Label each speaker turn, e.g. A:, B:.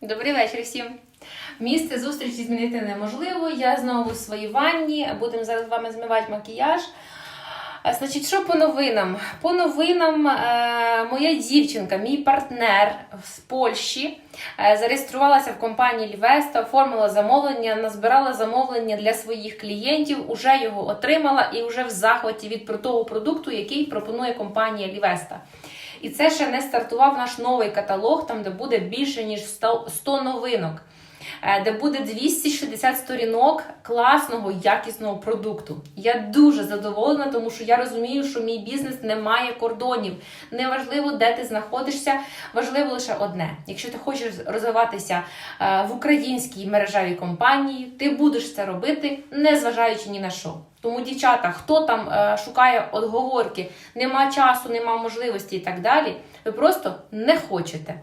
A: Добрий вечір всім. Місце зустрічі змінити неможливо. Я знову в своїй ванні. Будемо зараз з вами змивати макіяж. А, Значить, що по новинам? По новинам е, моя дівчинка, мій партнер з Польщі, е, зареєструвалася в компанії Лівеста, оформила замовлення, назбирала замовлення для своїх клієнтів, уже його отримала і вже в захваті від того продукту, який пропонує компанія Лівеста. І це ще не стартував наш новий каталог, там де буде більше ніж 100 100 новинок, де буде 260 сторінок класного, якісного продукту. Я дуже задоволена, тому що я розумію, що мій бізнес не має кордонів. Неважливо, де ти знаходишся, важливо лише одне: якщо ти хочеш розвиватися е, в українській мережевій компанії, ти будеш це робити, незважаючи ні на що. Тому, дівчата, хто там е, шукає отговорки, нема часу, нема можливості і так далі, ви просто не хочете.